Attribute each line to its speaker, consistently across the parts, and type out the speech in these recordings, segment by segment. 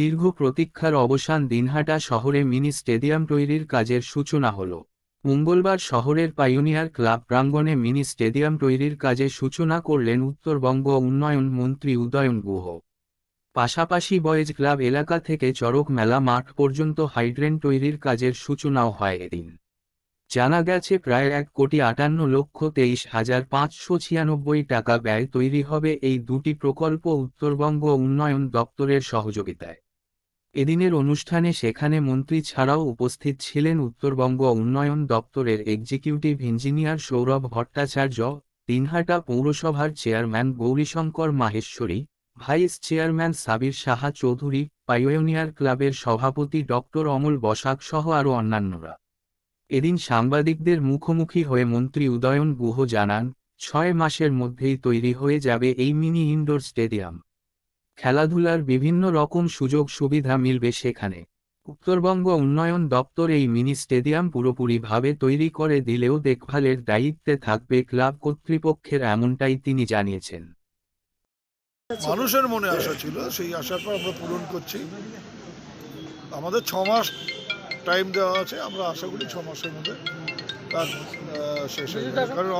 Speaker 1: দীর্ঘ প্রতীক্ষার অবসান দিনহাটা শহরে মিনি স্টেডিয়াম তৈরির কাজের সূচনা হল। মঙ্গলবার শহরের পাইওনিয়ার ক্লাব প্রাঙ্গণে মিনি স্টেডিয়াম তৈরির কাজে সূচনা করলেন উত্তরবঙ্গ উন্নয়ন মন্ত্রী উদয়ন গুহ। পাশাপাশি বয়েজ ক্লাব এলাকা থেকে চড়ক মেলা মাঠ পর্যন্ত হাইড্রেন তৈরির কাজের সূচনাও হয় এদিন। জানা গেছে প্রায় এক কোটি আটান্ন লক্ষ তেইশ হাজার পাঁচশো ছিয়ানব্বই টাকা ব্যয় তৈরি হবে এই দুটি প্রকল্প উত্তরবঙ্গ উন্নয়ন দপ্তরের সহযোগিতায়। এদিনের অনুষ্ঠানে সেখানে মন্ত্রী ছাড়াও উপস্থিত ছিলেন উত্তরবঙ্গ উন্নয়ন দপ্তরের এক্সিকিউটিভ ইঞ্জিনিয়ার সৌরভ ভট্টাচার্য, দিনহাটা পৌরসভার chairman Gourishankar Maheshwari, vice chairman Sabir Saha Chowdhury, pioneer ক্লাবের সভাপতি ডক্টর অমল বসাক সহ আরও অন্যান্যরা। এদিন সাংবাদিকদের মুখোমুখি হয়ে মন্ত্রী উদয়ন গুহ জানান, ছয় মাসের মধ্যেই তৈরি হয়ে যাবে এই মিনি ইনডোর স্টেডিয়াম। খেলাধুলার বিভিন্ন রকম সুযোগ সুবিধা মিলবে সেখানে। উত্তরবঙ্গ উন্নয়ন দপ্তর এই মিনি স্টেডিয়াম পুরোপুরিভাবে তৈরি করে দিলেও দেখভালের দায়িত্বে থাকবে ক্লাব কর্তৃপক্ষের এমনটাই তিনি জানিয়েছেন।
Speaker 2: মানুষের মনে আশা ছিল সেই আশাটা আমরা পূরণ করছি। আমাদের ছ মাস টাইম দেওয়া আছে আমরা আশা করি ছ মাসের মধ্যে আহ, শেষ হয়ে যাবে। কারণ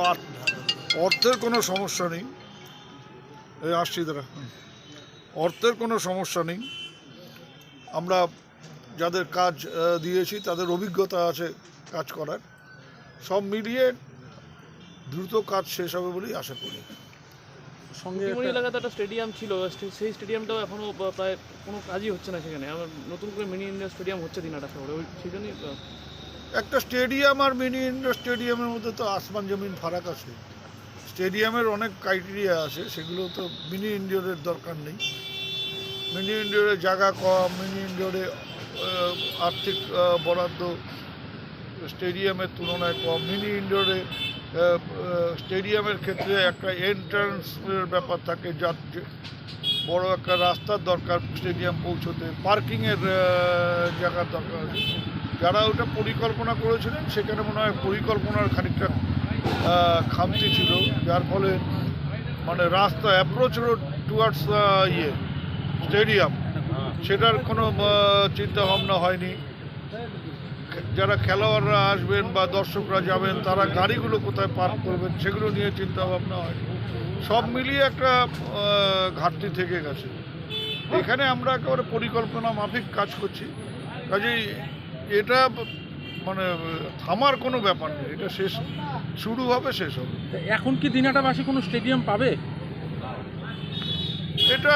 Speaker 2: অর্থের কোনো সমস্যা নেই। আসছি হুম। অর্থের কোনো সমস্যা নেই। আমরা যাদের কাজ দিয়েছি তাদের অভিজ্ঞতা আছে কাজ করার। সব মিলিয়ে দ্রুত কাজ শেষ হবে বলেই আশা করি।
Speaker 3: সঙ্গে
Speaker 4: এলাকাতে একটা স্টেডিয়াম ছিল। সেই স্টেডিয়ামটাও এখনও বা- প্রায় কোনো কাজই হচ্ছে না সেখানে। আমার নতুন করে মিনি ইন্ডিয়া স্টেডিয়াম হচ্ছে দিনাটা শহরে। ওই সেই জন্যই
Speaker 2: একটা স্টেডিয়াম আর মিনি ইন্ডোর স্টেডিয়ামের মধ্যে তো আসমান জমিন ফারাক আছে। স্টেডিয়ামের অনেক ক্রাইটেরিয়া আছে, সেগুলো তো মিনি ইন্ডোরের দরকার নেই। মিনি ইন্ডোরে জায়গা কম মিনি ইন্ডোরে আর্থিক বরাদ্দ স্টেডিয়ামের তুলনায় কম। মিনি ইন্ডোরে স্টেডিয়ামের ক্ষেত্রে একটা এন্ট্রান্সের ব্যাপার থাকে, যার বড় একটা রাস্তার দরকার স্টেডিয়াম পৌঁছতে। পার্কিংয়ের জায়গার দরকার। যারা ওটা পরিকল্পনা করেছিলেন, সেখানে মনে হয় পরিকল্পনার খানিকটা খামতি ছিল। যার ফলে মানে রাস্তা অ্যাপ্রোচ রোড টুয়ার্ডস ইয়ে স্টেডিয়াম সেটার কোনো চিন্তা ভাবনা হয়নি। যারা খেলোয়াড়রা আসবেন বা দর্শকরা যাবেন, তারা গাড়িগুলো কোথায় পার্ক করবেন, সেগুলো নিয়ে চিন্তা ভাবনা হয়নি। সব মিলিয়ে একটা ঘাটতি থেকে গেছে। এখানে আমরা একেবারে পরিকল্পনা মাফিক কাজ করছি। কাজেই এটা মানে থামার কোনো ব্যাপার নেই। এটা শেষ শুরু হবে শেষ হবে।
Speaker 3: এখন কি দিনাটাবাসী কোনো স্টেডিয়াম পাবে?
Speaker 2: এটা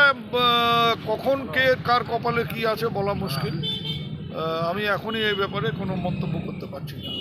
Speaker 2: কখন কে কার কপালে কি আছে বলা মুশকিল। আমি এখনই এই ব্যাপারে কোনো মন্তব্য করতে পারছি না।